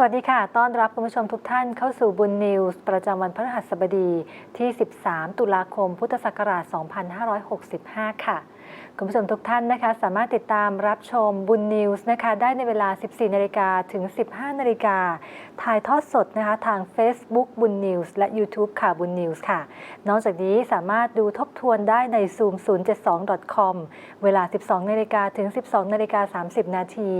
สวัสดีค่ะ ต้อนรับคุณผู้ชมทุกท่านเข้าสู่บุญนิวส์ประจำวันพฤหัสบดีที่ 13 ตุลาคม พุทธศักราช 2565 ค่ะ คุณผู้ชมทุกท่านนะคะ สามารถติดตามรับชมบุญนิวส์นะคะได้ในเวลา 14นาฬิกาถึง 15นาฬิกาถ่ายทอดสดนะคะทาง Facebook บุญนิวส์และ YouTube ค่ะบุญนิวส์ค่ะ นอกจากนี้สามารถดูทบทวนได้ใน zoom 072 com เวลา 12นาฬิกาถึง 12นาฬิกา30 นาที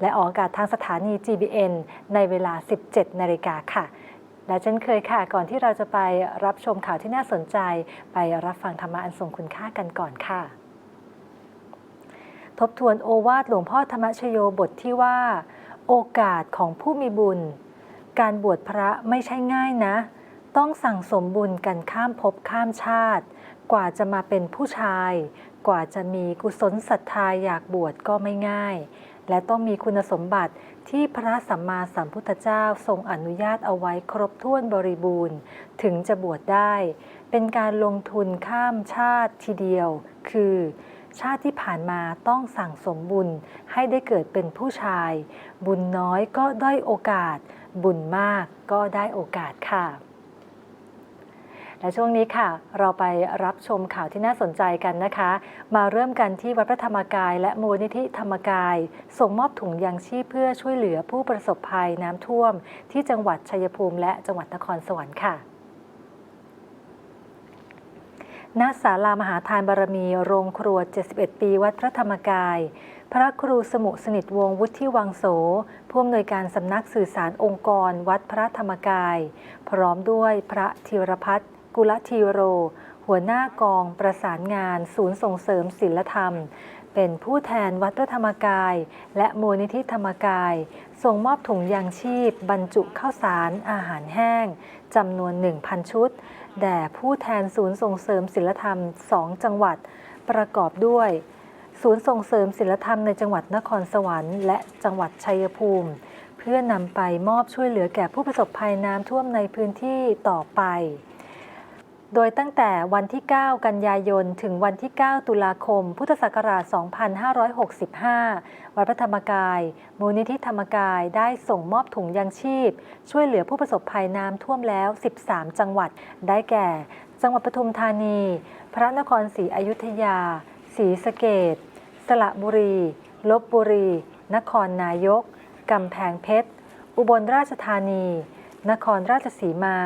และออกอากาศทางสถานี GBN ในเวลา 17นาฬิกาค่ะ และเช่นเคยค่ะ ก่อนที่เราจะไปรับชมข่าวที่น่าสนใจ ไปรับฟังธรรมะอันทรงคุณค่ากันก่อนค่ะ ทบทวนโอวาทหลวงพ่อธรรมชโยบทที่ว่า โอกาสของผู้มีบุญ การบวชพระไม่ใช่ง่ายนะ ต้องสั่งสมบุญกันข้ามภพข้ามชาติ กว่าจะมาเป็นผู้ชาย กว่าจะมีกุศลศรัทธาอยากบวชก็ไม่ง่าย และต้องมีคุณสมบัติที่พระสัมมาสัมพุทธเจ้าทรงอนุญาตเอาไว้ครบถ้วนบริบูรณ์ ถึงจะบวชได้ เป็นการลงทุนข้ามชาติทีเดียว คือ ชาติที่ผ่านมาต้องสั่งสมบุญให้ได้เกิดเป็นผู้ชาย บุญน้อยก็ด้อโอกาส บุญมากก็ได้โอกาสค่ะ และช่วงนี้ค่ะ เราไปรับชมข่าวที่น่าสนใจกันนะคะ มาเริ่มกันที่วัดพระธรรมกาย และมูลนิธิธรรมกาย ส่งมอบถุงยางชีพเพื่อช่วยเหลือผู้ประสบภัยน้ำท่วม ที่จังหวัดชัยภูมิและจังหวัดนครสวรรค์ค่ะ ณศาลามหาทานบารมี โรงครัว 71 ปี วัดพระธรรมกาย พระครูสมุสนิทวงศ์วุฒิวังโส ผู้อำนวยการสำนักสื่อสารองค์กร วัดพระธรรมกาย พร้อมด้วยพระธีรพัฒน์กุลธีโร หัวหน้ากองประสานงาน ศูนย์ส่งเสริมศิลธรรม เป็นผู้แทนวัดพระธรรมกาย และมูลนิธิธรรมกาย ส่งมอบถุงยางชีพ บรรจุข้าวสารอาหารแห้งจำนวน 1,000 ชุด แด่ผู้แทนศูนย์ส่งเสริมศิลธรรม 2 จังหวัด ประกอบด้วย ศูนย์ส่งเสริมศิลธรรมในจังหวัดนครสวรรค์และจังหวัดชัยภูมิ เพื่อนำไปมอบช่วยเหลือแก่ผู้ประสบภัยน้ำท่วมในพื้นที่ต่อไป โดยตั้งแต่วันที่ 9 กันยายน ถึงวันที่ 9 ตุลาคม พุทธศักราช 2565 วัดพระธรรมกาย มูลนิธิธรรมกายได้ส่งมอบถุงยางชีพ ช่วยเหลือผู้ประสบภัยน้ำท่วมแล้ว 13 จังหวัด ได้แก่ จังหวัดปทุมธานี พระนครศรีอยุธยา ศรีสะเกดสระบุรี ลบบุรี นครนายก กำแพงเพชร อุบลราชธานี นครราชสีมา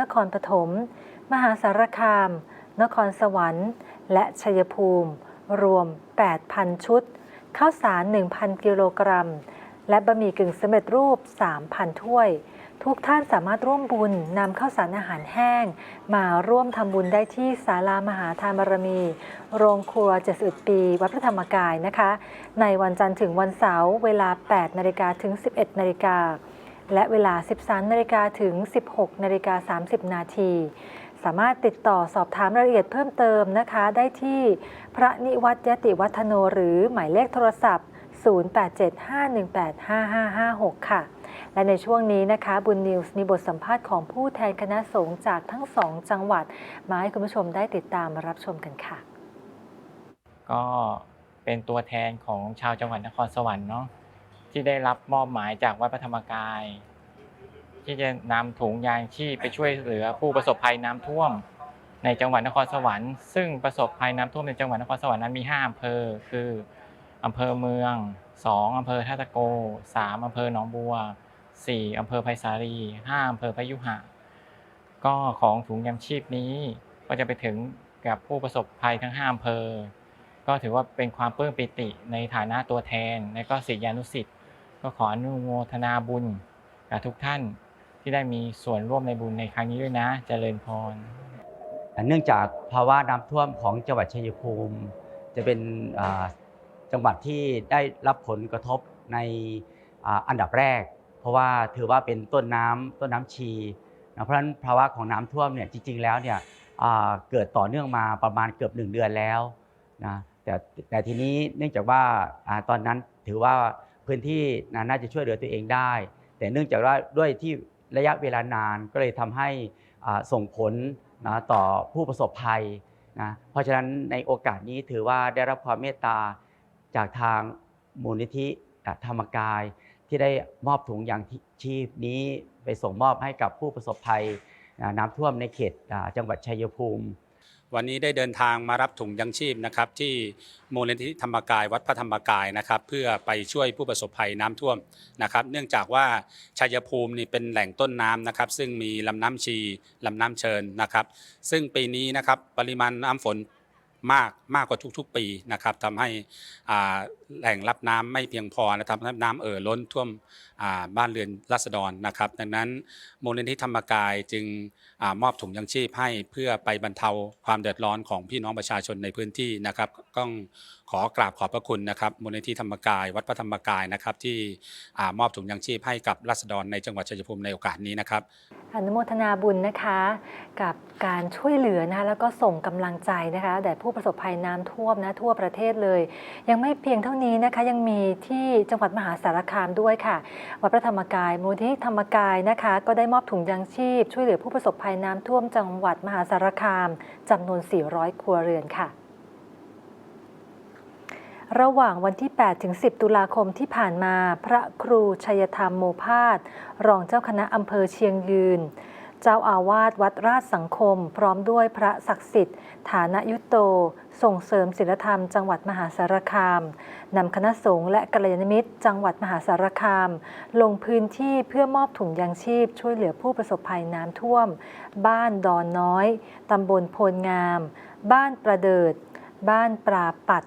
นครปฐม มหาสารคาม นครสวรรค์ และชัยภูมิ รวม 8,000 ชุด ข้าวสาร 1,000 กิโลกรัม และบะหมี่กึ่งสำเร็จรูป 3,000 ถ้วย ทุกท่านสามารถร่วมบุญนำข้าวสารอาหารแห้ง มาร่วมทำบุญได้ที่ศาลามหาทานบารมี โรงครัว 71 ปี วัดพระธรรมกายนะคะ ในวันจันทร์ถึงวันเสาร์เวลา 8นาฬิกาถึง 11นาฬิกาและเวลา 13นาฬิกาถึง 16นาฬิกา30 นาที สามารถติดต่อสอบถามรายละเอียดเพิ่มเติมนะคะ ได้ที่พระนิวัตยติวัฒโนหรือหมายเลขโทรศัพท์ 0875185556 ค่ะ และในช่วงนี้นะคะบุญนิวส์มีบทสัมภาษณ์ของผู้แทนคณะสงฆ์จากทั้งสองจังหวัด มาให้คุณผู้ชมได้ติดตามรับชมกันค่ะ ก็เป็นตัวแทนของชาวจังหวัดนครสวรรค์เนาะที่ได้รับมอบหมายจากวัดพระธรรมกาย ที่จะนำถุงยางชีพไปช่วยเหลือผู้ประสบภัยน้ำท่วม ในจังหวัดนครสวรรค์ซึ่งประสบภัยน้ำท่วมในจังหวัดนครสวรรค์นั้นมี 5อำเภอ คืออำเภอเมือง 2อำเภอท่าตะโก 3อำเภอหนองบัว 4อำเภอไผ่สาลี5อำเภอพยุหะ ก็ของถุงยางชีพนี้ก็จะไปถึงกับผู้ประสบภัยทั้ง 5อำเภอ ก็ถือว่าเป็นความปลื้มปิติในฐานะตัวแทน และก็ศิษยานุสิษย์ก็ขออนุโมทนาบุญกับทุกท่าน ที่ได้มีส่วนร่วมในบุญในครั้งนี้ด้วยนะเจริญพร เนื่องจากภาวะน้ำท่วมของจังหวัดชัยภูมิ จะเป็นจังหวัดที่ได้รับผลกระทบในอ,อันดับแรก เพราะว่าถือว่าเป็นต้นน้ำต้นน้ำชีนะเพราะฉะนั้นภาวะของน้ำท่วมเนี่ยจริง ๆ แล้วเนี่ยเกิดต่อเนื่องมาประมาณเกือบหนึ่งเดือนแล้วนะแต่แต่ทีนี้เนื่องจากว่าอตอนนั้นถือว่าพื้นที่นะน่าจะช่วยเหลือตัวเองได้ แต่เนื่องจากว่าด้วยที่ ระยะเวลานานก็เลยทำให้ส่งผลนะต่อผู้ประสบภัยนะเพราะฉะนั้นในโอกาสนี้ถือว่าได้รับความเมตตาจากทางมูลนิธิธรรมกาย ที่ได้มอบถุงยางชีพนี้ไปส่งมอบให้กับผู้ประสบภัยน้ำท่วมในเขตจังหวัดชัยภูมิ วันนี้ได้เดินทางมารับถุงยังชีพนะครับที่มูลนิธิธรรมกายวัดพระธรรมกายนะครับเพื่อไปช่วยผู้ประสบภัยน้ำท่วมนะครับ เนื่องจากว่าชัยภูมินี่เป็นแหล่งต้นน้ำนะครับ ซึ่งมีลำน้ำชีลำน้ำเชิญนะครับ ซึ่งปีนี้นะครับปริมาณน้ำฝนมากมากกว่าทุกๆ ปีนะครับทำให้อ่าแหล่งรับน้ำไม่เพียงพอนะทำให้น้ำเอ่อล้นท่วมบ้านเรือนราษฎรนะครับ ดังนั้นมูลนิธิธรรมกายจึงมอบถุงยังชีพให้เพื่อไปบรรเทาความเดือดร้อนของพี่น้องประชาชนในพื้นที่นะครับต้องขอกราบขอบพระคุณนะครับมูลนิธิธรรมกาย วัดพระธรรมกายนะครับที่มอบถุงยังชีพให้กับราษฎรในจังหวัดชัยภูมิในโอกาสนี้นะครับอนุโมทนาบุญนะคะกับการช่วยเหลือนะแล้วก็ส่งกำลังใจนะคะแด่ผู้ประสบภัยน้ำท่วมนะทั่วประเทศเลย ยังไม่เพียงเท่านี้นะคะยังมีที่จังหวัดมหาสารคามด้วยค่ะ วัดพระธรรมกาย มูลที่ธรรมกายนะคะ ก็ได้มอบถุงยางชีพ ช่วยเหลือผู้ประสบภัยน้ำท่วมจังหวัดมหาสารคามจำนวน 400 ครัวเรือนค่ะระหว่างวันที่ 8 ถึง 10 ตุลาคมที่ผ่านมา พระครูชัยธรรมโมพาสรองเจ้าคณะอำเภอเชียงยืน เจ้าอาวาสวัดราชสังคม พร้อมด้วยพระศักดิ์สิทธิ์ ฐานะยุตโต ส่งเสริมศิลธรรม จังหวัดมหาสารคามนำคณะสงฆ์และกัลยาณมิตร จังหวัดมหาสารคาม ลงพื้นที่เพื่อมอบถุงยางชีพ ช่วยเหลือผู้ประสบภัยน้ำท่วม บ้านดอนน้อยตำบลโพลงาม บ้านประเดิด บ้านปราปัด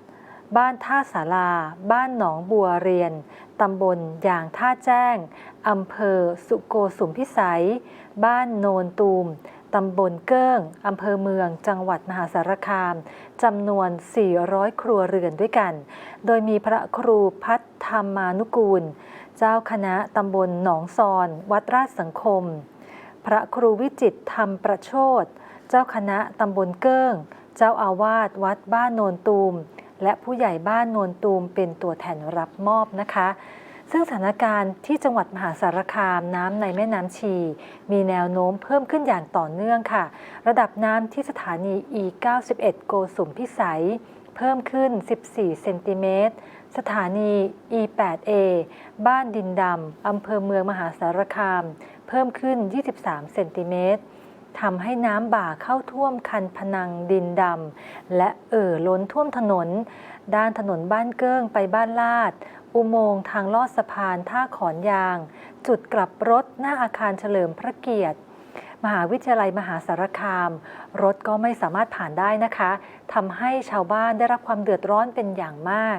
บ้านท่าสาราบ้านหนองบัวเรียน ตำบลยางท่าแจ้ง อำเภอสุโกสุมพิสัย บ้านโนนตูม ตำบลเกิ้ง อำเภอเมือง จังหวัดมหาสารคาม จำนวน 400 ครัวเรือนด้วยกัน โดยมีพระครูพัฒธรรมานุกูล เจ้าคณะตำบลหนองซอน วัดราชสังคม พระครูวิจิตธรรมประโชดเจ้าคณะตำบลเกิ้ง เจ้าอาวาสวัดบ้านโนนตูม และผู้ใหญ่บ้านโนนตูมเป็นตัวแทนรับมอบนะคะ ซึ่งสถานการณ์ที่จังหวัดมหาสารคามน้ำในแม่น้ำชี มีแนวโน้มเพิ่มขึ้นอย่างต่อเนื่องค่ะ ระดับน้ำที่สถานี E91 โกสุมพิสัย เพิ่มขึ้น 14 เซนติเมตรสถานี E8A บ้านดินดำอำเภอเมืองมหาสารคาม เพิ่มขึ้น 23 เซนติเมตร ทำให้น้ำบ่าเข้าท่วมคันพนังดินดำและเอ่อล้นท่วมถนน ด้านถนนบ้านเกิ้งไปบ้านลาด อุโมงค์ทางลอดสะพานท่าขอนยาง จุดกลับรถหน้าอาคารเฉลิมพระเกียรติ มหาวิทยาลัยมหาสารคาม รถก็ไม่สามารถผ่านได้นะคะทำให้ชาวบ้านได้รับความเดือดร้อนเป็นอย่างมาก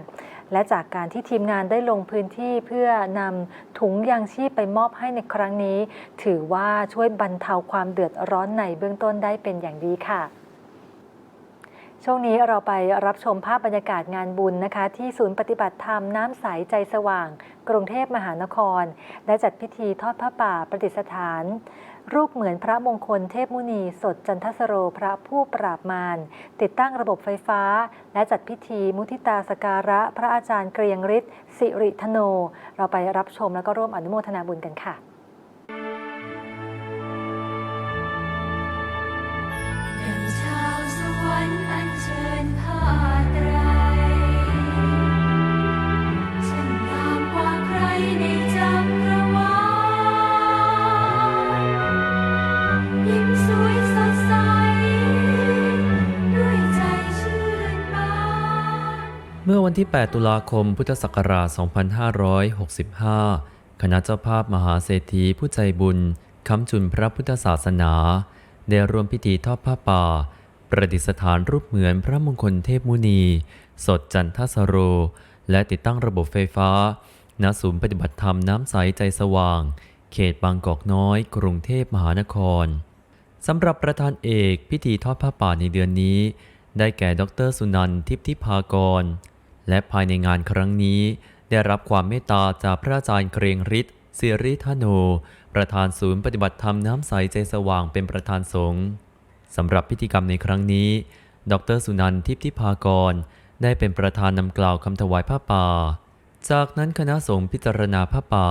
และจากการที่ทีมงานได้ลงพื้นที่เพื่อนำถุงยางชีพไปมอบให้ในครั้งนี้ ถือว่าช่วยบรรเทาความเดือดร้อนในเบื้องต้นได้เป็นอย่างดีค่ะช่วงนี้เราไปรับชมภาพบรรยากาศงานบุญนะคะ ที่ศูนย์ปฏิบัติธรรมน้ำใสใจสว่าง กรุงเทพมหานคร ได้จัดพิธีทอดผ้าป่าประดิษฐาน รูปเหมือนพระมงคลเทพมุนี สดจันทสโรพระผู้ปราบมาร ติดตั้งระบบไฟฟ้า และจัดพิธีมุทิตาสการะ พระอาจารย์เกรียงฤทธิ์สิริธโน เราไปรับชมแล้วก็ร่วมอนุโมทนาบุญกันค่ะ มื่อวันที่ 8 ตุลาคม พุทธศักราช 2565 คณะเจ้าภาพมหาเศรษฐีผู้ใจบุญค้ำจุนพระพุทธศาสนา ได้รวมพิธีทอดผ้าป่า ประดิษฐานรูปเหมือนพระมงคลเทพมุนี สดจันทสโร และติดตั้งระบบไฟฟ้า ณ ศูนย์ปฏิบัติธรรมน้ำใสใจสว่าง เขตบางกอกน้อย กรุงเทพมหานคร สำหรับประธานเอกพิธีทอดผ้าป่าในเดือนนี้ได้แก่ดรสุนันทิพทิพากร และภายในงานครั้งนี้ ได้รับความเมตตาจากพระอาจารย์เกรียงฤทธิ์สิริธโน ประธานศูนย์ปฏิบัติธรรมน้ำใสใจสว่างเป็นประธานสงฆ์สำหรับพิธีกรรมในครั้งนี้ ดรสุนันทิพย์ทิพากร ได้เป็นประธานนำกล่าวคำถวายผ้าป่า จากนั้นคณะสงฆ์พิจารณาผ้าป่า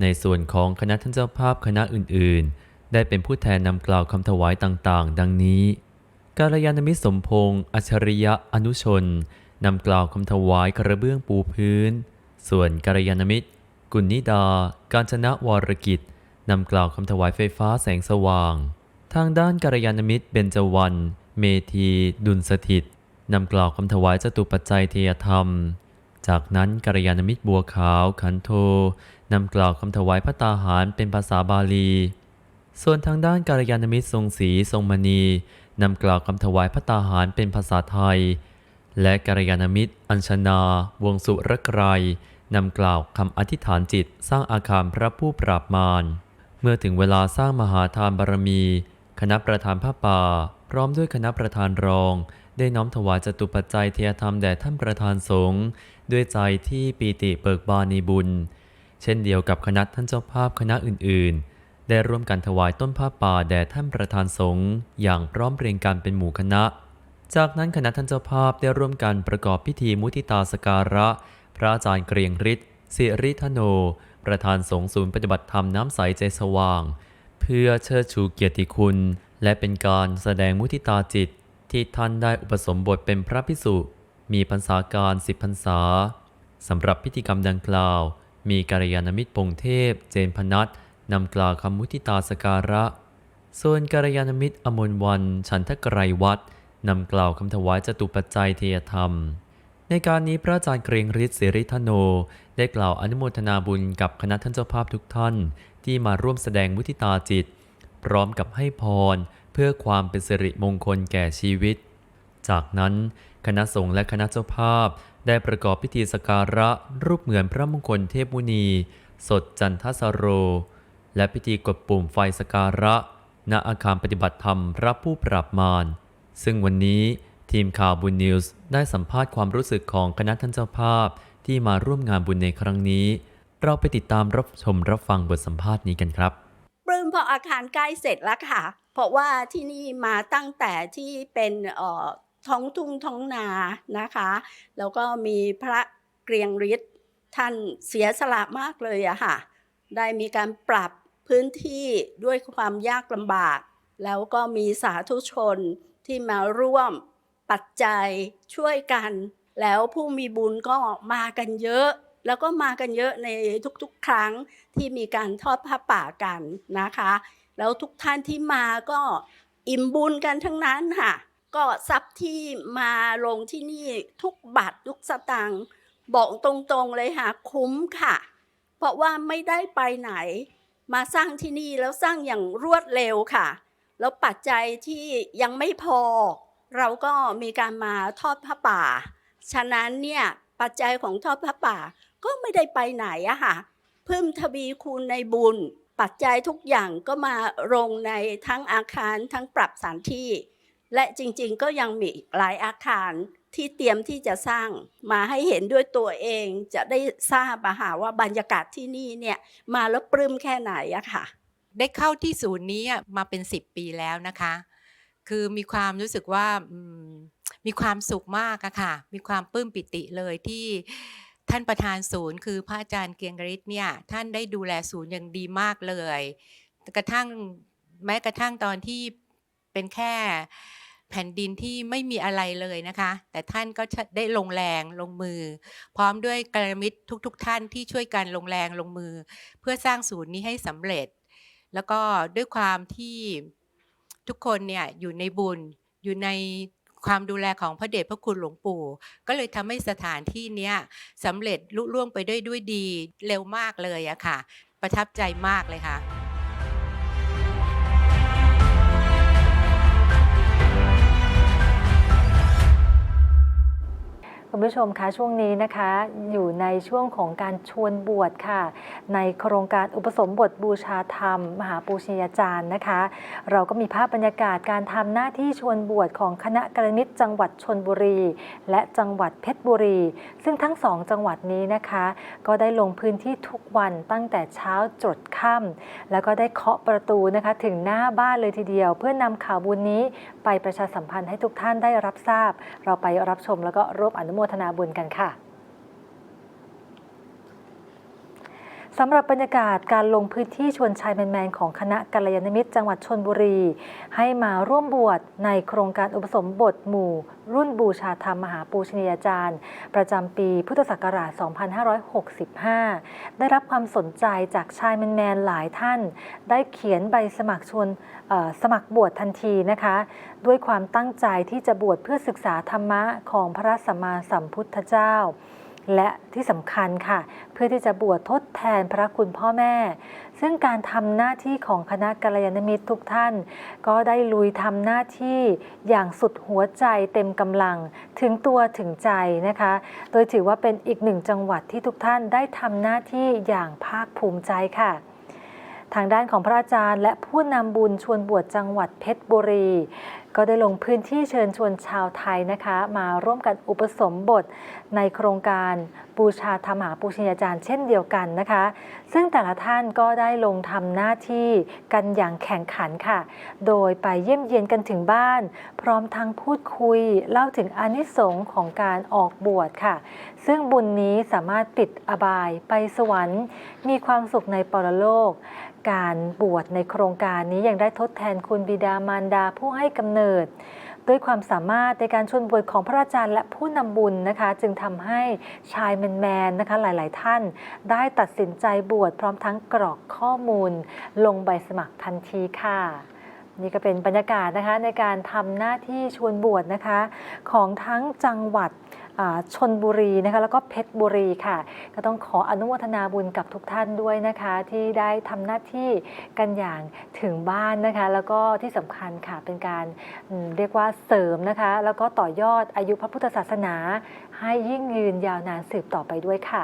ในส่วนของคณะท่านเจ้าภาพคณะอื่น ๆ ได้เป็นผู้แทนนำกล่าวคำถวายต่าง ๆ ดังนี้ กาลยานมิตรสมพงษ์อัจฉริยะอนุชน นำกล่าวคำถวายกระเบื้องปูพื้น ส่วนกาลยานมิตร กุณนิดา การชนะวรกิจนำกล่าวคำถวายไฟฟ้าแสงสว่าง ทางด้านกัลยาณมิตรเบญจวรรณเมธี ดุลสถิตนำกล่าวคำถวายจตุปัจจัยเทยธรรม จากนั้นกัลยาณมิตรบัวขาวขันโทนำกล่าวคำถวายพระตาหารเป็นภาษาบาลี ส่วนทางด้านกัลยาณมิตรทรงศรีทรงมณีนำกล่าวคำถวายพระตาหารเป็นภาษาไทย และกัลยาณมิตร อัญชนา วงสุรไกรยนำกล่าวคำอธิษฐานจิตสร้างอาคารพระผู้ปราบมารเมื่อถึงเวลาสร้างมหาทานบารมี คณะประธานผ้าป่า พร้อมด้วยคณะประธานรอง ได้น้อมถวายจตุปัจจัยเทียธรรมแด่ท่านประธานสงฆ์ด้วยใจที่ปีติเบิกบานในบุญ เช่นเดียวกับคณะท่านเจ้าภาพคณะอื่นๆ ได้ร่วมกันถวายต้นผ้าป่าแด่ท่านประธานสงฆ์อย่างพร้อมเพรียงกันเป็นหมู่คณะ จากนั้นคณะท่านเจ้าภาพได้ร่วมกันประกอบพิธีมุทิตาสการะ พระอาจารย์เกรียงฤทธิ์สิริธโน ประธานสงฆ์ศูนย์ปฏิบัติธรรมน้ำใสใจสว่าง เพื่อเชิดชูเกียรติคุณ และเป็นการแสดงมุทิตาจิต ที่ท่านได้อุปสมบทเป็นพระพิสุมีพรรษาการสิบพรรษาสำหรับพิธีกรรมดังกล่าว มีกัลยาณมิตรปงเทพ เจนพนัทนำกล่าวคำมุทิตาสการะ ส่วนกัลยาณมิตรอมรวันฉันทกรวัดน นำกล่าวคำถวายจตุปัจจัยเทยธรรม ในการนี้พระอาจารย์เกรียงฤทธิ์สิริธโน ได้กล่าวอนุโมทนาบุญกับคณะท่านเจ้าภาพทุกท่าน ที่มาร่วมแสดงมุทิตาจิต พร้อมกับให้พร เพื่อความเป็นสิริมงคลแก่ชีวิต จากนั้นคณะสงฆ์และคณะเจ้าภาพ ได้ประกอบพิธีสกการะรูปเหมือนพระมงคลเทพมุนี สดจันทสโร และพิธีกดปุ่มไฟสการะณอาคารปฏิบัติธรรมพระผู้ปราบมาร ซึ่งวันนี้ทีมข่าวบุญนิวส์ได้สัมภาษณ์ความรู้สึกของคณะท่านเจ้าภาพ ที่มาร่วมงานบุญในครั้งนี้ เราไปติดตามรับชมรับฟังบทสัมภาษณ์นี้กันครับปลื้มเพราะอาคารใกล้เสร็จแล้วค่ะ เพราะว่าที่นี่มาตั้งแต่ที่เป็นท้องทุ่งท้องนานะคะ แล้วก็มีพระเกรียงฤทธิ์ท่านเสียสละมากเลยอะค่ะ ได้มีการปรับพื้นที่ด้วยความยากลำบาก แล้วก็มีสาธุชน ที่มาร่วมปัจจัยช่วยกัน แล้วผู้มีบุญก็มากันเยอะ แล้วก็มากันเยอะในทุกๆ ครั้งที่มีการทอดผ้าป่ากันนะคะ แล้วทุกท่านที่มาก็อิ่มบุญกันทั้งนั้นค่ะ ก็ทรัพย์ที่มาลงที่นี่ทุกบาททุกสตางค์บอกตรงๆเลยค่ะคุ้มค่ะ เพราะว่าไม่ได้ไปไหน มาสร้างที่นี่แล้วสร้างอย่างรวดเร็วค่ะ แล้วปัจจัยที่ยังไม่พอ เราก็มีการมาทอดผ้าป่า ฉะนั้นเนี่ยปัจจัยของทอดผ้าป่าก็ไม่ได้ไปไหนอะค่ะเพิ่มทวีคูณในบุญ ปัจจัยทุกอย่างก็มาลงในทั้งอาคารทั้งปรับสถานที่ และจริงๆก็ยังมีหลายอาคารที่เตรียมที่จะสร้างมาให้เห็นด้วยตัวเองจะได้ทราบอะค่ะว่าบรรยากาศที่นี่เนี่ยมาแล้วปลื้มแค่ไหนอะค่ะ ได้เข้าที่ศูนย์นี้มาเป็น 10 ปีแล้วนะคะ คือมีความรู้สึกว่ามีความสุขมากอะค่ะ มีความปลื้มปิติเลยที่ท่านประธานศูนย์คือพระอาจารย์เกียงฤทธิ์เนี่ยท่านได้ดูแลศูนย์อย่างดีมากเลย กระทั่งแม้กระทั่งตอนที่เป็นแค่แผ่นดินที่ไม่มีอะไรเลยนะคะ แต่ท่านก็ได้ลงแรงลงมือ พร้อมด้วยกัลยาณมิตรทุก ๆ ท่านที่ช่วยกันลงแรงลงมือ เพื่อสร้างศูนย์นี้ให้สำเร็จ แล้วก็ด้วยความที่ทุกคนเนี่ยอยู่ในบุญอยู่ในความดูแลของพระเดชพระคุณหลวงปู่ ก็เลยทำให้สถานที่เนี้ยสำเร็จลุล่วงไปได้ด้วยดีเร็วมากเลยอะค่ะ ประทับใจมากเลยค่ะ คุณผู้ชมคะช่วงนี้นะคะ อยู่ในช่วงของการชวนบวชค่ะ ในโครงการอุปสมบทบูชาธรรม มหาปูชนียาจารย์นะคะ เราก็มีภาพบรรยากาศการทำหน้าที่ชวนบวชของคณะกรณิตจังหวัดชนบุรี และจังหวัดเพชรบุรี ซึ่งทั้งสองจังหวัดนี้นะคะ ก็ได้ลงพื้นที่ทุกวันตั้งแต่เช้าจดค่ำแล้วก็ได้เคาะประตูนะคะ ถึงหน้าบ้านเลยทีเดียว เพื่อนำข่าวบุญนี้ ปประชาสัมพันธ์ให้ทุกท่านได้รับทราบ เราไปรับชมแล้วก็ร่วมอนุโมทนาบุญกันค่ะ สำหรับบรรยากาศการลงพื้นที่ชวนชายแมนๆของคณะกัลยาณมิตรจังหวัดชนบุรี ให้มาร่วมบวชในโครงการอุปสมบทหมู่ รุ่นบูชาธรรมมหาปูชนียาจารย์ ประจำปีพุทธศักราช 2565 ได้รับความสนใจจากชายแมนๆหลายท่าน ได้เขียนใบสมัครชวนสมัครบวชทันทีนะคะ ด้วยความตั้งใจที่จะบวชเพื่อศึกษาธรรมะของพระสัมมาสัมพุทธเจ้า และที่สำคัญค่ะ เพื่อที่จะบวชทดแทนพระคุณพ่อแม่ ซึ่งการทำหน้าที่ของคณะกัลยาณมิตรทุกท่าน ก็ได้ลุยทำหน้าที่อย่างสุดหัวใจเต็มกำลังถึงตัวถึงใจนะคะ โดยถือว่าเป็นอีกหนึ่งจังหวัดที่ทุกท่านได้ทำหน้าที่อย่างภาคภูมิใจค่ะทางด้านของพระอาจารย์ และผู้นำบุญชวนบวชจังหวัดเพชรบุรีก็ได้ลงพื้นที่เชิญชวนชาวไทยนะคะ มาร่วมกันอุปสมบทในโครงการบูชาธรรมหาปูชนียาจารย์เช่นเดียวกันนะคะ ซึ่งแต่ละท่านก็ได้ลงทำหน้าที่กันอย่างแข่งขันค่ะ โดยไปเยี่ยมเยียนกันถึงบ้าน พร้อมทั้งพูดคุย เล่าถึงอนิสงส์ของการออกบวชค่ะ ซึ่งบุญนี้สามารถปิดอบายไปสวรรค์ มีความสุขในปรโลก การบวชในโครงการนี้ยังได้ทดแทนคุณบิดามารดาผู้ให้กำเนิดด้วยความสามารถในการชวนบวชของพระอาจารย์และผู้นำบุญนะคะ จึงทำให้ชายแมนๆนะคะหลายๆท่าน ได้ตัดสินใจบวชพร้อมทั้งกรอกข้อมูล ลงใบสมัครทันทีค่ะนี่ก็เป็นบรรยากาศนะคะในการทำหน้าที่ชวนบวชนะคะ ของทั้งจังหวัด ชนบุรีนะคะแล้วก็เพชรบุรีค่ะ ก็ต้องขออนุโมทนาบุญกับทุกท่านด้วยนะคะ ที่ได้ทำหน้าที่กันอย่างถึงบ้านนะคะ แล้วก็ที่สำคัญค่ะเป็นการเรียกว่าเสริมนะคะ แล้วก็ต่อยอดอายุพระพุทธศาสนา ให้ยิ่งยืนยาวนานสืบต่อไปด้วยค่ะ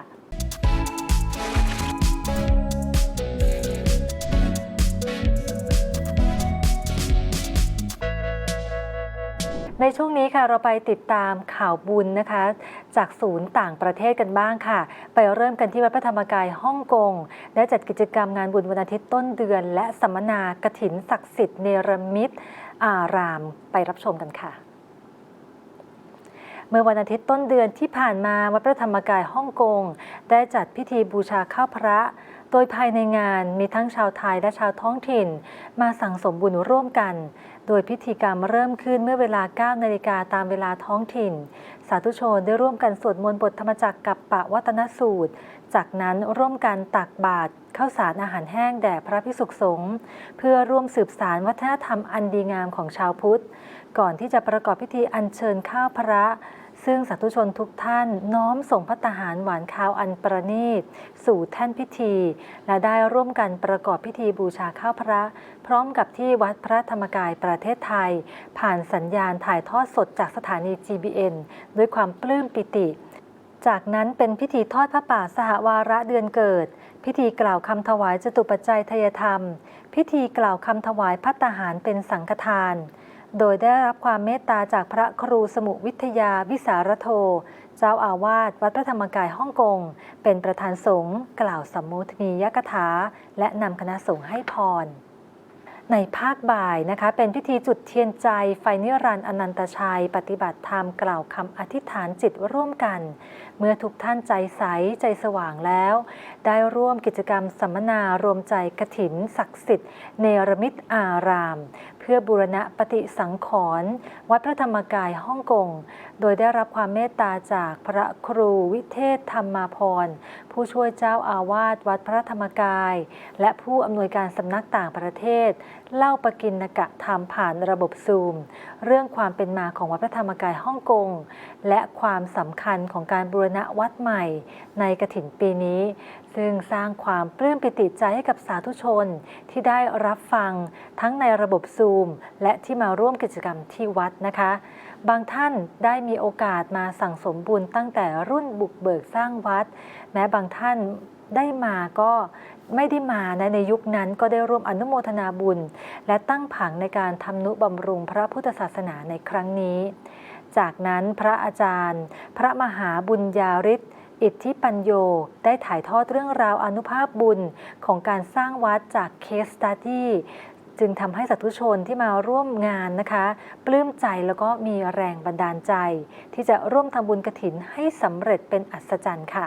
ในช่วงนี้ค่ะเราไปติดตามข่าวบุญนะคะ จากศูนย์ต่างประเทศกันบ้างค่ะ ไปเริ่มกันที่วัดพระธรรมกายฮ่องกงได้จัดกิจกรรมงานบุญวันอาทิตย์ต้นเดือน และสัมมนากระถินศักดิ์สิทธิ์เนรมิตอารามไปรับชมกันค่ะเมื่อวันอาทิตย์ต้นเดือนที่ผ่านมาวัดพระธรรมกายฮ่องกง ได้จัดพิธีบูชาข้าวพระ ดยภายในงานมีทั้งชาวไทยและชาวท้องถิ่น มาสั่งสมบุญร่วมกัน โดยพิธีกรรมเริ่มขึ้นเมื่อเวลา 9 นาฬิกาตามเวลาท้องถิ่น สาธุชนได้ร่วมกันสวดมนต์บทธรรมจักรกับปะวัตนสูตร จากนั้นร่วมกันตักบาตรข้าวสารอาหารแห้งแด่พระพิสุขสงฆ์เพื่อร่วมสืบสารวัฒนธรรมอันดีงามของชาวพุทธ ก่อนที่จะประกอบพิธีอัญเชิญข้าวพระ ซึ่งสาธุชนทุกท่านน้อมส่งพัตหารหวานข้าวอันประณีต สู่แท่นพิธี และได้ร่วมกันประกอบพิธีบูชาข้าวพระ พร้อมกับที่วัดพระธรรมกายประเทศไทย ผ่านสัญญาณถ่ายทอดสดจากสถานี GBN ด้วยความปลื้มปิติ จากนั้นเป็นพิธีทอดพระป่าสหวาระเดือนเกิด พิธีกล่าวคำถวายจตุปัจจัยทยธรรม พิธีกล่าวคำถวายพัตหารเป็นสังฆทาน โดยได้รับความเมตตาจากพระครูสมุวิทยาวิสารโท เจ้าอาวาสวัดพระธรรมกายฮ่องกง เป็นประธานสงฆ์กล่าวสัมโมทนียกถา และนำคณะสงฆ์ให้พร ในภาคบ่ายนะคะ เป็นพิธีจุดเทียนใจไฟนิรันดร์อนันตชัย ปฏิบัติธรรมกล่าวคำอธิษฐานจิตร่วมกัน เมื่อทุกท่านใจใสใจสว่างแล้ว ได้ร่วมกิจกรรมสัมมนารวมใจกระถินศักดิ์สิทธิ์เนรมิตอาราม พื่อบูรณะปฏิสังขรณ์วัดพระธรรมกายฮ่องกง โดยได้รับความเมตตาจากพระครูวิเทศธรรมาพร ผู้ช่วยเจ้าอาวาสวัดพระธรรมกาย และผู้อำนวยการสำนักต่างประเทศ เล่าปกินกะธรรมผ่านระบบซูม เรื่องความเป็นมาของวัดพระธรรมกายฮ่องกง และความสำคัญของการบูรณะวัดใหม่ในกระถินปีนี้ ซึ่งสร้างความปลื้มปิติใจให้กับสาธุชนที่ได้รับฟังทั้งในระบบซูม และที่มาร่วมกิจกรรมที่วัดนะคะ บางท่านได้มีโอกาสมาสั่งสมบุญตั้งแต่รุ่นบุกเบิกสร้างวัด แม้บางท่านได้มาก็ไม่ได้มานะในยุคนั้นก็ได้ร่วมอนุโมทนาบุญ และตั้งผังในการทำนุบำรุงพระพุทธศาสนาในครั้งนี้ จากนั้นพระอาจารย์ พระมหาบุญญาฤทธิ์ อิทธิปัญโยได้ถ่ายทอดเรื่องราวอนุภาพบุญของการสร้างวัดจากเคสตัดดี้จึงทำให้สาธุชนที่มาร่วมงานนะคะ ปลื้มใจแล้วก็มีแรงบันดาลใจ ที่จะร่วมทำบุญกระถินให้สำเร็จเป็นอัศจรรย์ค่ะ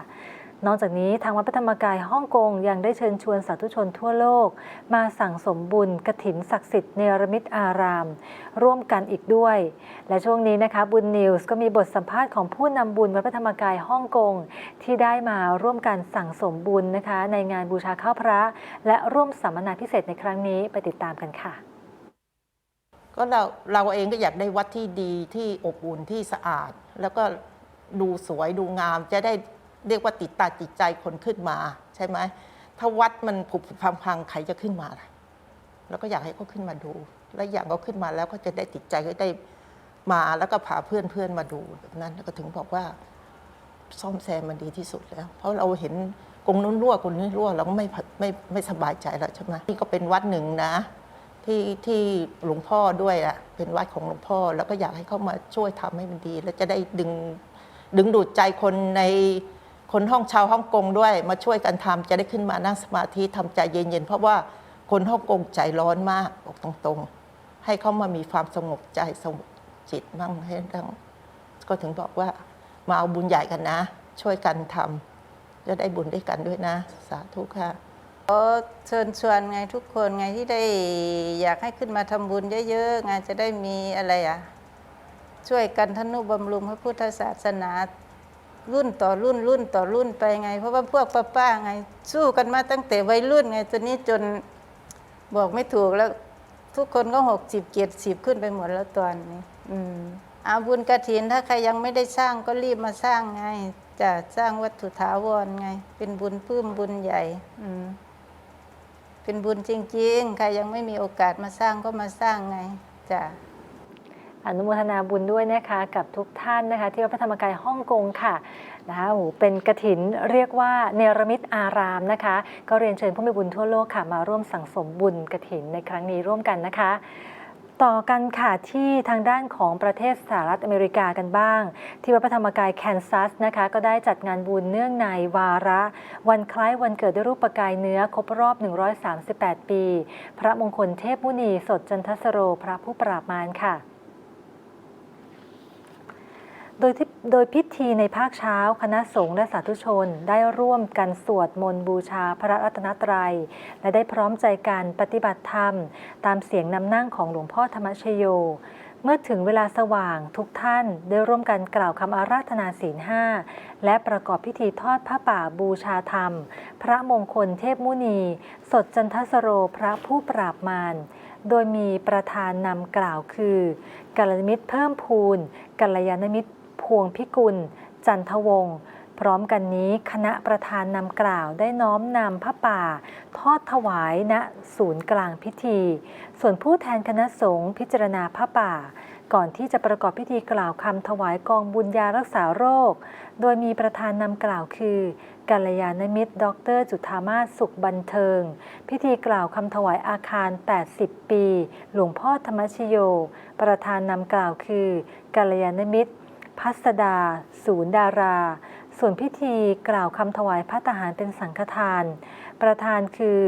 นอกจากนี้ทางวัดพระธรรมกายฮ่องกงยังได้เชิญชวนสาธุชนทั่วโลก มาสั่งสมบุญกระถินศักดิ์สิทธิ์เนรมิตอาราม ร่วมกันอีกด้วย และช่วงนี้นะคะบุญนิวส์ก็มีบทสัมภาษณ์ของผู้นำบุญวัดพระธรรมกายฮ่องกง ที่ได้มาร่วมกันสั่งสมบุญนะคะ ในงานบูชาข้าวพระ และร่วมสัมมนาพิเศษในครั้งนี้ไปติดตามกันค่ะก็เราเราเองก็อยากได้วัดที่ดีที่อบอุ่นที่สะอาด แล้วก็ดูสวยดูงามจะได้ เรียกว่าติดตาติดใจคนขึ้นมาใช่ไหมถ้าวัดมันผุพังพังๆใครจะขึ้นมาล่ะแล้วก็อยากให้เขาขึ้นมาดู แล้วอย่างเขาขึ้นมาแล้วก็จะได้ติดใจก็ได้มาแล้วก็พาเพื่อนเพื่อนๆมาดูแบบนั้นแล้วก็ถึงบอกว่าซ่อมแซมมันดีที่สุดแล้ว เพราะเราเห็นกงนู้นรั่วกงนี้รั่วเราก็ไม่ไม่ไม่สบายใจแล้วใช่ไหมนี่ก็เป็นวัดหนึ่งนะที่ที่หลวงพ่อด้วยอะเป็นวัดของหลวงพ่อ แล้วก็อยากให้เขามาช่วยทำให้มันดี แล้วจะได้ดึงดึงดูดใจคนใน คนห้องชาวฮ่องกงด้วยมาช่วยกันทำจะได้ขึ้นมานั่งสมาธิทำใจเย็นๆ เพราะว่าคนฮ่องกงใจร้อนมากบอกตรงๆ ให้เขามามีความสงบใจสงบจิตมั่งให้ดังก็ถึงบอกว่ามาเอาบุญใหญ่กันนะ ช่วยกันทำจะได้บุญด้วยกันด้วยนะ สาธุค่ะก็เชิญชวนไงทุกคนไงที่ได้อยากให้ขึ้นมาทำบุญเยอะๆไงจะได้มีอะไรอะช่วยกันทนุบำรุงพระพุทธศาสนา รุ่นต่อรุ่นรุ่นต่อรุ่นไปไง เพราะว่าพวกป้าๆไง สู้กันมาตั้งแต่วัยรุ่นไงจนนี้จนบอกไม่ถูกแล้ว ทุกคนก็หกสิบเกียรสิบขึ้นไปหมดแล้วตอนนี้ อืมอาบุญกระถินถ้าใครยังไม่ได้สร้างก็รีบมาสร้างไง จะสร้างวัตถุถาวรไง เป็นบุญปื้มบุญใหญ่ อืมเป็นบุญจริง ๆ ใครยังไม่มีโอกาสมาสร้างก็มาสร้างไงจ้ะ อนุโมทนาบุญด้วยนะคะกับทุกท่านนะคะที่วัดพระธรรมกายฮ่องกงค่ะนะคะโหเป็นกระถินเรียกว่าเนรมิตอารามนะคะ ก็เรียนเชิญผู้มีบุญทั่วโลกค่ะมาร่วมสั่งสมบุญกระถินในครั้งนี้ร่วมกันนะคะต่อกันค่ะที่ทางด้านของประเทศสหรัฐอเมริกากันบ้าง ที่วัดพระธรรมกายแคนซัสนะคะก็ได้จัดงานบุญเนื่องในวาระ วันคล้ายวันเกิดด้วยรูปปกายเนื้อครบรอบ 138 ปี พระมงคลเทพมุนีสดจันทสโรพระผู้ปราบมารค่ะ โดยที่โดยพิธีในภาคเช้าคณะสงฆ์และสาธุชนได้ร่วมกันสวดมนต์บูชาพระรัตนตรัย และได้พร้อมใจกันปฏิบัติธรรม ตามเสียงนำนั่งของหลวงพ่อธรรมชโย เมื่อถึงเวลาสว่างทุกท่านได้ร่วมกันกล่าวคำอาราธนาศีลห้าและประกอบพิธีทอดผ้าป่าบูชาธรรม พระมงคลเทพมุนี สดจันทสโรพระผู้ปราบมารโดยมีประธานนำกล่าวคือกัลยาณมิตรเพิ่มพูนกัลยาณมิตร พวงพิกุล จันทวงศ์พร้อมกันนี้คณะประธานนำกล่าวได้น้อมนำผ้าป่า ทอดถวายณศูนย์กลางพิธี ส่วนผู้แทนคณะสงฆ์พิจารณาผ้าป่า ก่อนที่จะประกอบพิธีกล่าวคำถวายกองบุญยารักษาโรค โดยมีประธานนำกล่าวคือกัลยาณมิตร ดร จุธามาศสุขบันเทิง พิธีกล่าวคำถวายอาคาร 80 ปี หลวงพ่อธรรมชโย ประธานนำกล่าวคือกัลยาณมิตร พัสดา ศูนย์ดารา ส่วนพิธีกล่าวคำถวายพระทหารเป็นสังฆทาน ประธานคือ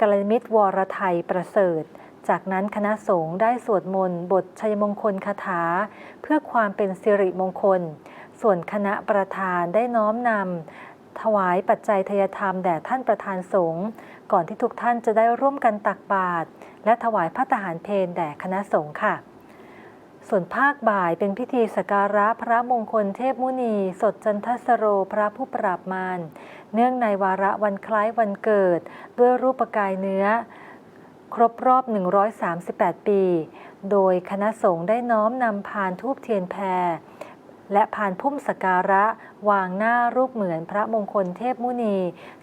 กลยาณมิตรวรไทยประเสริฐ จากนั้นคณะสงฆ์ได้สวดมนต์บทชัยมงคลคาถา เพื่อความเป็นสิริมงคล ส่วนคณะประธานได้น้อมนำถวายปัจจัยทยธรรมแด่ท่านประธานสงฆ์ก่อนที่ทุกท่านจะได้ร่วมกันตักบาตรและถวายพระทหารเพลแด่คณะสงฆ์ค่ะ ส่วนภาคบ่ายเป็นพิธีสการะพระมงคลเทพมุนี สดจันทสโรพระผู้ปราบมารเนื่องในวาระวันคล้ายวันเกิด ด้วยรูปกายเนื้อ ครบรอบ 138 ปี โดยคณะสงฆ์ได้น้อมนำพานทูบเทียนแพรและพานพุ่มสการะ วางหน้ารูปเหมือนพระมงคลเทพมุนี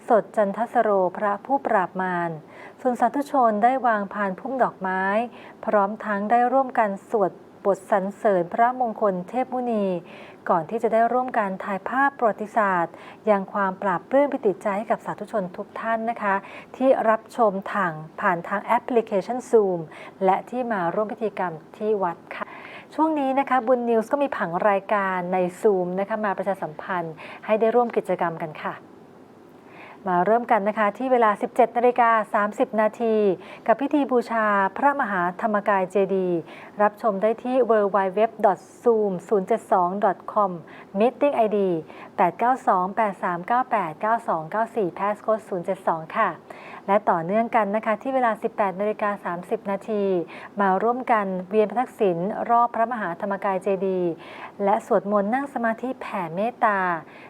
สดจันทสโรพระผู้ปราบมารส่วนสาธุชนได้วางพานพุ่มดอกไม้ พร้อมทั้งได้ร่วมกันสวด บทสรรเสริญพระมงคลเทพมุนี ก่อนที่จะได้ร่วมการถ่ายภาพประวัติศาสตร์ อย่างความปราบปลื้มปิติใจให้กับสาธุชนทุกท่านนะคะ ที่รับชมทางผ่านทางแอปพลิเคชัน Zoom และที่มาร่วมพิธีกรรมที่วัดค่ะช่วงนี้นะคะบุญนิวส์ก็มีผังรายการใน Zoom นะคะมาประชาสัมพันธ์ให้ได้ร่วมกิจกรรมกันค่ะ มาเริ่มกันนะคะที่เวลา 17 นาฬิกา 30 นาที กับพิธีบูชาพระมหาธรรมกายเจดี รับชมได้ที่ www.zoom072.com meeting id 892-8398-9294 passcode 072 ค่ะ และต่อเนื่องกันนะคะที่เวลา 18นาฬิกา30 นาที มาร่วมกันเวียนพระทักษิณรอบพระมหาธรรมกายเจดีย์และสวดมนต์นั่งสมาธิแผ่เมตตา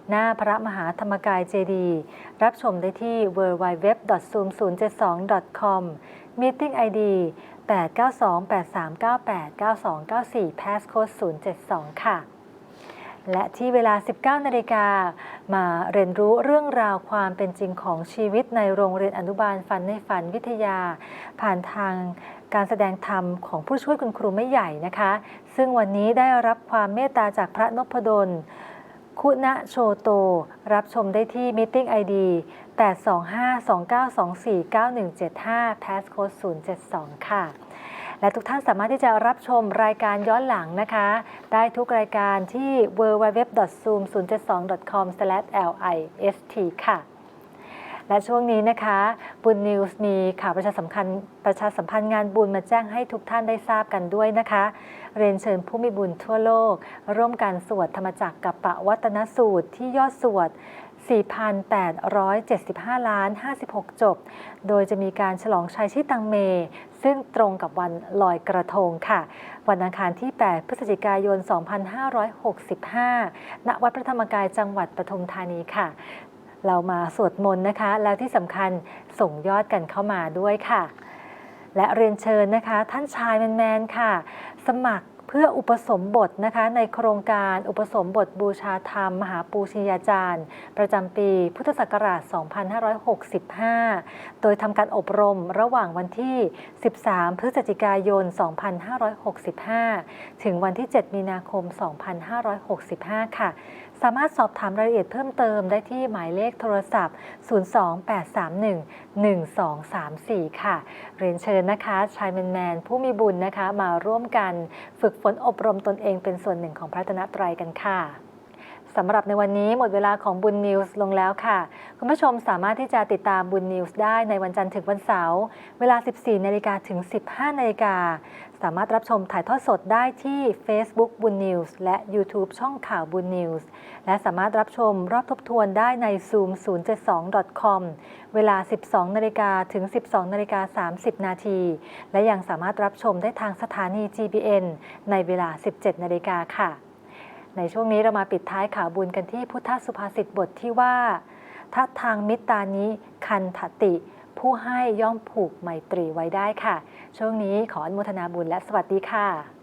หน้าพระมหาธรรมกายเจดีย์รับชมได้ที่ www.zoom072.com meeting id 892-8398-9294 passcode 072 ค่ะ และที่เวลา 19 นาฬิกา มาเรียนรู้เรื่องราวความเป็นจริงของชีวิตในโรงเรียนอนุบาลฝันในฝันวิทยา ผ่านทางการแสดงธรรมของผู้ช่วยคุณครูไม่ใหญ่นะคะ ซึ่งวันนี้ได้รับความเมตตาจากพระนพดล คุณะโชโต รับชมได้ที่ Meeting ID 825-2924-9175 Passcode 072 ค่ะ และทุกท่านสามารถที่จะรับชมรายการย้อนหลังนะคะ ได้ทุกรายการที่ www.zoom072.com/list ค่ะ และช่วงนี้นะคะบุญนิวส์มีข่าวประชาสัมพันธ์ประชาสัมพันธ์งานบุญมาแจ้งให้ทุกท่านได้ทราบกันด้วยนะคะ เรียนเชิญผู้มีบุญทั่วโลก ร่วมกันสวดธรรมจักรกับปะวัตนสูตรที่ยอดสวด 4,875 ล้าน 56 จบ โดยจะมีการฉลองชัยชิตังเม ซึ่งตรงกับวันลอยกระทงค่ะ วันอังคารที่ 8 พฤศจิกายน 2565 ณ วัดพระธรรมกายจังหวัดปทุมธานีค่ะ เรามาสวดมนต์นะคะ แล้วที่สำคัญส่งยอดกันเข้ามาด้วยค่ะ และเรียนเชิญนะคะ ท่านชายแมนๆค่ะ สมัคร พื่ออุปสมบทนะคะในโครงการอุปสมบทบูชาธรรม มหาปูชนียาจารย์ ประจำปีพุทธศักราช 2565 โดยทำการอบรมระหว่างวันที่ 13 พฤศจิกายน 2565 ถึงวันที่ 7 มีนาคม 2565 ค่ะ สามารถสอบถามรายละเอียดเพิ่มเติมได้ที่หมายเลขโทรศัพท์ 028311234 ค่ะ เรียนเชิญนะคะชายแมนแมนผู้มีบุญนะคะ มาร่วมกันฝึกฝนอบรมตนเองเป็นส่วนหนึ่งของพระรัตนตรัยกันค่ะสำหรับในวันนี้หมดเวลาของบุญนิวส์ลงแล้วค่ะ คุณผู้ชมสามารถที่จะติดตามบุญนิวส์ได้ในวันจันทร์ถึงวันเสาร์เวลา 14นาฬิกาถึง 15นาฬิกาสามารถรับชมถ่ายทอดสดได้ที่ Facebook บุญนิวส์และ YouTube ช่องข่าวบุญนิวส์และสามารถรับชมรอบทบทวนได้ใน zoom 072 com เวลา 12นาฬิกาถึง 12นาฬิกา30 นาที และยังสามารถรับชมได้ทางสถานี GBN ในเวลา 17นาฬิกาค่ะ ในช่วงนี้เรามาปิดท้ายข่าวบุญกันที่พุทธสุภาษิตบทที่ว่าทัทางมิตรานิคันทติ ผู้ให้ย่อมผูกไมตรีไว้ได้ค่ะ ช่วงนี้ขออนุโมทนาบุญและสวัสดีค่ะ